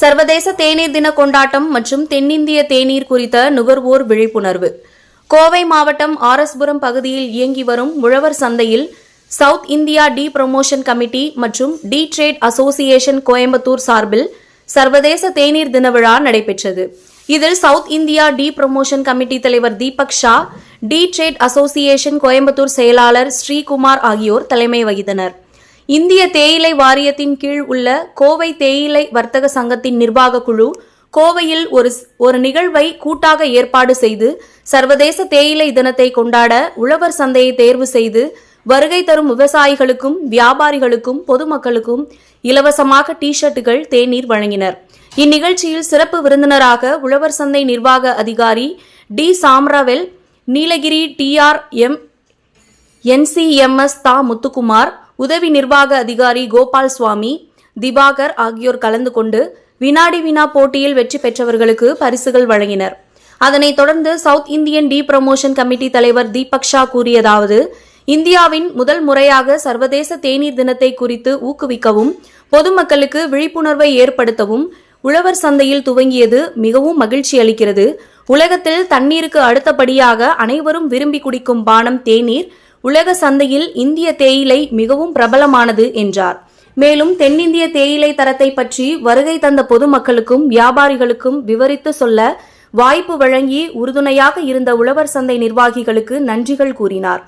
சர்வதேச தேநீர் தின கொண்டாட்டம் மற்றும் தென்னிந்திய தேநீர் குறித்த நுகர்வோர் விழிப்புணர்வு. கோவை மாவட்டம் ஆரஸ்புரம் பகுதியில் இயங்கி வரும் உழவர் சந்தையில் south India tea promotion committee மற்றும் டி ட்ரேட் அசோசியேஷன் கோயம்புத்தூர் சார்பில் சர்வதேச தேநீர் தின விழா நடைபெற்றது. இதில் south India tea promotion committee தலைவர் Deepak Shah tea trade association Coimbatore செயலாளர் ஸ்ரீகுமார் ஆகியோர் தலைமை வகித்தனர். இந்திய தேயிலை வாரியத்தின் கீழ் உள்ள கோவை தேயிலை வர்த்தக சங்கத்தின் நிர்வாக குழு கோவையில் ஒரு ஒரு நிகழ்வை கூட்டாக ஏற்பாடு செய்து சர்வதேச தேயிலை தினத்தை கொண்டாட உழவர் சந்தையை தேர்வு செய்து வருகை தரும் விவசாயிகளுக்கும் வியாபாரிகளுக்கும் பொதுமக்களுக்கும் இலவசமாக டி ஷர்ட்டுகள் தேநீர் வழங்கினர். இந்நிகழ்ச்சியில் சிறப்பு விருந்தினராக உழவர் சந்தை நிர்வாக அதிகாரி D. சாம்ராவெல் Nilgiri TR M. NCMS தா. முத்துக்குமார் உதவி நிர்வாக அதிகாரி கோபால் சுவாமி திவாகர் ஆகியோர் கலந்து கொண்டு வினாடி வினா போட்டியில் வெற்றி பெற்றவர்களுக்கு பரிசுகள் வழங்கினர். அதனைத் தொடர்ந்து south Indian tea promotion committee தலைவர் தீபக் ஷா கூறியதாவது இந்தியாவின் முதல் முறையாக சர்வதேச தேநீர் தினத்தை குறித்து ஊக்குவிக்கவும் பொதுமக்களுக்கு விழிப்புணர்வை ஏற்படுத்தவும் உழவர் சந்தையில் துவங்கியது மிகவும் மகிழ்ச்சி அளிக்கிறது. உலகத்தில் தண்ணீருக்கு அடுத்தபடியாக அனைவரும் விரும்பி குடிக்கும் பானம் தேநீர் உலக சந்தையில் இந்திய தேயிலை மிகவும் பிரபலமானது என்றார். மேலும் தென்னிந்திய தேயிலை தரத்தை பற்றி வருகை தந்த பொதுமக்களுக்கும் வியாபாரிகளுக்கும் விவரித்து சொல்ல வாய்ப்பு வழங்கி உறுதுணையாக இருந்த உழவர் சந்தை நிர்வாகிகளுக்கு நன்றிகள் கூறினார்.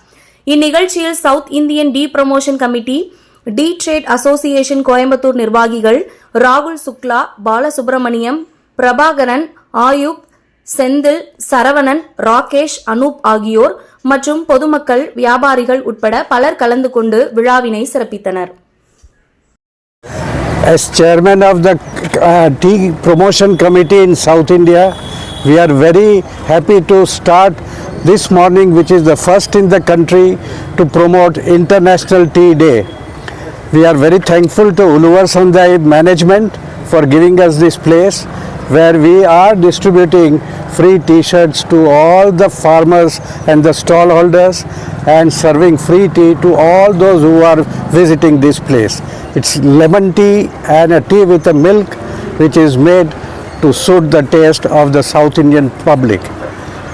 இந்நிகழ்ச்சியில் south Indian tea promotion committee tea trade association Coimbatore நிர்வாகிகள் ராகுல் சுக்லா பாலசுப்ரமணியம் பிரபாகரன் ஆயுப் செந்தில் சரவணன் ராகேஷ் அனூப் ஆகியோர் மற்றும் பொதுமக்கள் வியாபாரிகள் உட்பட பலர் கலந்து கொண்டு விழாவினை சிறப்பித்தனர் As chairman of the uh, tea promotion committee in South India, we are very happy to start this morning, which is the first in the country to promote International Tea Day. We are very thankful to Uluvar Sandai management for giving us this place where we are distributing free t-shirts to all the farmers and the stallholders and serving free tea to all those who are visiting this place. It's lemon tea and a tea with a milk which is made to suit the taste of the South Indian public.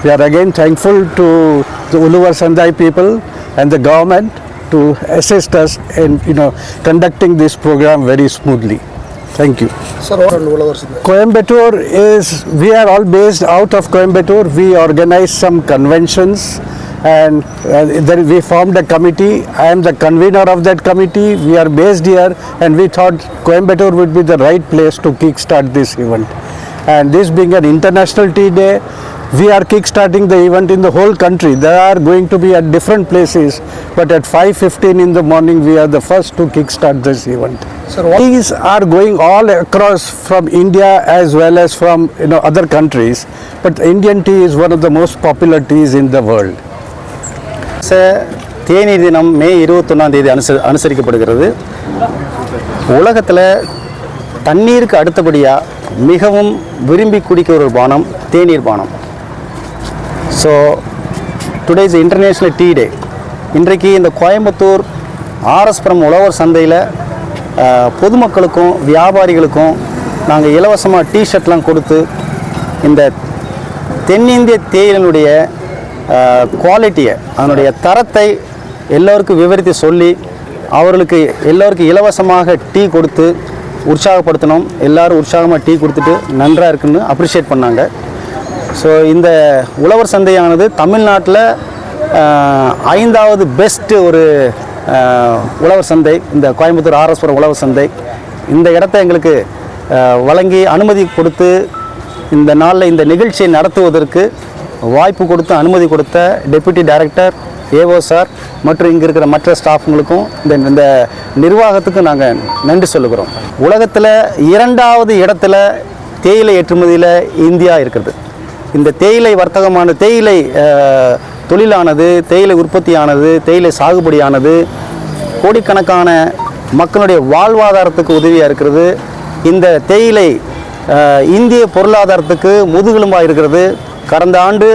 We are again thankful to the Uluvar Sandai people and the government to assist us in you know conducting this program very smoothly. Thank you. Sir, Coimbatore is, we are all based out of Coimbatore. We organize some conventions and uh, we formed a committee. I am the convener of that committee. We are based here and we thought Coimbatore would be the right place to kickstart this event. And this being an international tea day, we are kickstarting the event in the whole country. There are going to be at different places, but at 5.15 in the morning, we are the first to kickstart this event. Sir, Teas are going all across from India as well as from you know other countries, but Indian tea is one of the most popular teas in the world. ச தேநீர் தினம் மே இருபத்தொன்னாம் தேதி அனுச அனுசரிக்கப்படுகிறது உலகத்தில் தண்ணீருக்கு அடுத்தபடியாக மிகவும் விரும்பி குடிக்கிற ஒரு பானம் தேநீர் பானம் so today is international tea day இன்றைக்கு இந்த கோயம்புத்தூர் ஆர்எஸ்புரம் உழவர் சந்தையில் பொதுமக்களுக்கும் வியாபாரிகளுக்கும் நாங்கள் இலவசமாக டிஷர்ட்லாம் கொடுத்து இந்த தென்னிந்திய தேயிலினுடைய குவாலிட்டியை அதனுடைய தரத்தை எல்லோருக்கும் விவரித்து சொல்லி அவர்களுக்கு எல்லோருக்கும் இலவசமாக டீ கொடுத்து உற்சாகப்படுத்தினோம் எல்லோரும் உற்சாகமாக டீ கொடுத்துட்டு நன்றாக இருக்குன்னு அப்ரிஷியேட் பண்ணாங்க. ஸோ இந்த உழவர் சந்தையானது தமிழ்நாட்டில் ஐந்தாவது பெஸ்ட்டு ஒரு உழவர் சந்தை. இந்த கோயம்புத்தூர் ஆர்எஸ்புரம் உழவர் சந்தை. இந்த இடத்த எங்களுக்கு வழங்கி அனுமதி கொடுத்து இந்த நாளில் இந்த நிகழ்ச்சியை நடத்துவதற்கு வாய்ப்பு கொடுத்து அனுமதி கொடுத்த டெப்யூட்டி டைரக்டர் ஏஓ சார் மற்றும் இங்கே இருக்கிற மற்ற ஸ்டாஃபுங்களுக்கும் இந்த இந்த நிர்வாகத்துக்கும் நாங்கள் நன்றி சொல்லுகிறோம். உலகத்தில் இரண்டாவது இடத்துல தேயிலை ஏற்றுமதியில் இந்தியா இருக்கிறது. இந்த தேயிலை வர்த்தகமான தேயிலை தொழிலானது தேயிலை உற்பத்தியானது தேயிலை சாகுபடியானது கோடிக்கணக்கான மக்களுடைய வாழ்வாதாரத்துக்கு உதவியாக இருக்கிறது. இந்த தேயிலை இந்திய பொருளாதாரத்துக்கு முதுகெலும்பாக இருக்கிறது. கடந்த ஆண்டு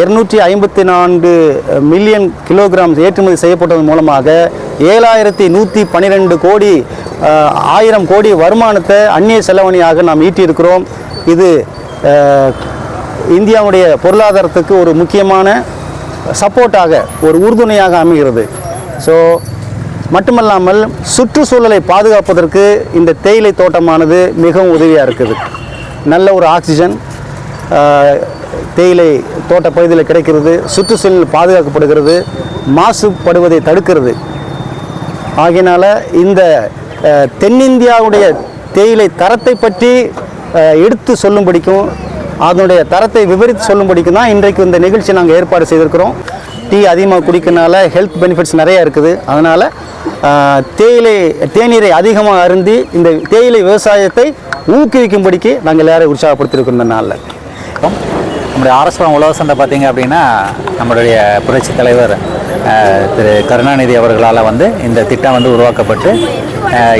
இருநூற்றி ஐம்பத்தி நான்கு மில்லியன் கிலோகிராம் ஏற்றுமதி செய்யப்பட்டதன் மூலமாக ஏழாயிரத்தி நூற்றி பன்னிரெண்டு கோடி ஆயிரம் கோடி வருமானத்தை அந்நிய செலவணியாக நாம் ஈட்டியிருக்கிறோம். இது இந்தியாவுடைய பொருளாதாரத்துக்கு ஒரு முக்கியமான சப்போர்ட்டாக ஒரு உறுதுணையாக அமைகிறது. ஸோ மட்டுமல்லாமல் சுற்றுச்சூழலை பாதுகாப்பதற்கு இந்த தேயிலை தோட்டமானது மிகவும் உதவியாக இருக்குது. நல்ல ஒரு ஆக்சிஜன் தேயிலை தோட்ட பகுதியில் கிடைக்கிறது சுற்றுச்சூழல் பாதுகாக்கப்படுகிறது மாசுபடுவதை தடுக்கிறது. ஆகையினால் இந்த தென்னிந்தியாவுடைய தேயிலை தரத்தை பற்றி எடுத்து சொல்லும்படிக்கும் அதனுடைய தரத்தை விவரித்து சொல்லும்படிக்கு தான் இன்றைக்கு இந்த நிகழ்ச்சி நாங்கள் ஏற்பாடு செய்திருக்கிறோம். டீ அதிகமாக குடிக்கிறனால ஹெல்த் பெனிஃபிட்ஸ் நிறைய இருக்குது. அதனால் தேயிலை தேநீரை அதிகமாக அருந்தி இந்த தேயிலை விவசாயத்தை ஊக்குவிக்கும்படிக்கு நாங்கள் எல்லாரும் உற்சாகப்படுத்தியிருக்கோம் இந்த நாளில். நம்முடைய ஆர்எஸ்புரம் உலக சந்தை பார்த்தீங்க அப்படின்னா நம்மளுடைய புரட்சி தலைவர் திரு கருணாநிதி அவர்களால் வந்து இந்த திட்டம் வந்து உருவாக்கப்பட்டு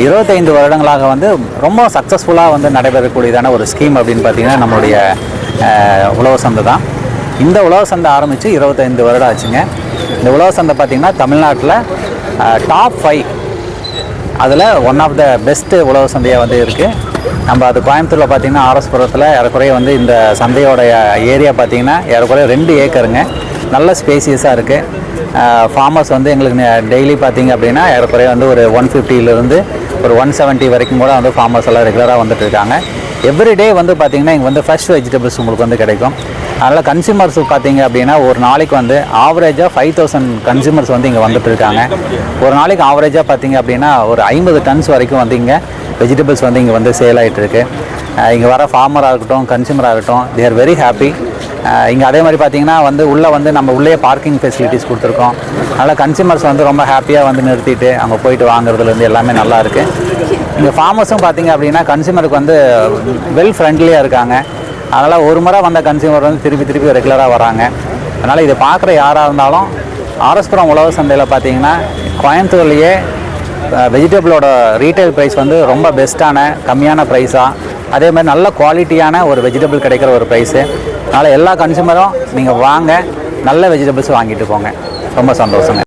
இருபத்தைந்து வருடங்களாக வந்து ரொம்ப சக்ஸஸ்ஃபுல்லாக வந்து நடைபெறக்கூடியதான ஒரு ஸ்கீம் அப்படின்னு பார்த்தீங்கன்னா நம்மளுடைய உழவு உழவர் சந்தை தான். இந்த உழவு சந்தை ஆரம்பித்து 25 வருடம் ஆச்சுங்க. இந்த உழவு சந்தை பார்த்திங்கன்னா தமிழ்நாட்டில் டாப் ஃபைவ் அதில் ஒன் ஆஃப் த பெஸ்ட்டு உழவு சந்தையாக வந்து இருக்குது நம்ம அது கோயம்புத்தூரில் பார்த்தீங்கன்னா ஆர்எஸ்புரத்தில் ஏறக்குறைய வந்து இந்த சந்தையோடைய ஏரியா பார்த்தீங்கன்னா ஏறக்குறைய ரெண்டு ஏக்கருங்க. நல்ல ஸ்பேசியஸாக இருக்குது ஃபார்மர்ஸ் வந்து எங்களுக்கு டெய்லி பார்த்தீங்க அப்படின்னா ஏறக்குறைய வந்து ஒரு ஒன் ஃபிஃப்டியிலேருந்து ஒரு ஒன் செவன்ட்டி வரைக்கும் கூட வந்து ஃபார்மர்ஸ் எல்லாம் ரெகுலராக வந்துட்டு இருக்காங்க. எவ்ரிடே வந்து பார்த்தீங்கன்னா இங்கே வந்து ஃப்ரெஷ் வெஜிடபிள்ஸ் உங்களுக்கு வந்து கிடைக்கும். அதனால் கன்சியூமர்ஸ் பார்த்தீங்க அப்படின்னா ஒரு நாளைக்கு வந்து ஆவரேஜாக ஃபைவ் தௌசண்ட் கன்சியூமர்ஸ் வந்து இங்கே வந்துட்டு இருக்காங்க. ஒரு நாளைக்கு ஆவரேஜாக பார்த்தீங்க அப்படின்னா ஒரு ஐம்பது டன்ஸ் வரைக்கும் வந்து இங்கே வெஜிடபிள்ஸ் வந்து இங்கே வந்து சேல் ஆகிட்டு இருக்கு. இங்கே வர ஃபார்மராக இருக்கட்டும் கன்சியூமராக இருக்கட்டும் தே ஆர் வெரி ஹாப்பி இங்கே அதே மாதிரி பார்த்தீங்கன்னா வந்து உள்ளே வந்து நம்ம உள்ளே பார்க்கிங் ஃபெசிலிட்டிஸ் கொடுத்துருக்கோம். அதனால் கன்சியூமர்ஸ் வந்து ரொம்ப ஹாப்பியாக வந்து நிறுத்திட்டு அங்கே போயிட்டு வாங்குறதுலேருந்து எல்லாமே நல்லா இருக்குது இங்கே ஃபார்மர்ஸும் பார்த்தீங்க அப்படின்னா கன்சியூமருக்கு வந்து வெல் ஃப்ரெண்ட்லியாக இருக்காங்க. அதனால் ஒரு முறை வந்த கன்சியூமர் வந்து திருப்பி திருப்பி ரெகுலராக வராங்க. அதனால் இதை பார்க்குற யாராக இருந்தாலும் ஆரஸ்புரம் உழவு சந்தையில் பார்த்தீங்கன்னா கோயம்புத்தூர்லேயே வெஜிடபிளோட ரீட்டைல் ப்ரைஸ் வந்து ரொம்ப பெஸ்ட்டான கம்மியான ப்ரைஸாக அதே மாதிரி நல்ல குவாலிட்டியான ஒரு வெஜிடபிள் கிடைக்கிற ஒரு ப்ரைஸு அதனால் எல்லா கன்சியூமரும் நீங்கள் வாங்க. நல்ல வெஜிடபிள்ஸ் வாங்கிட்டு போங்க. ரொம்ப சந்தோஷங்க.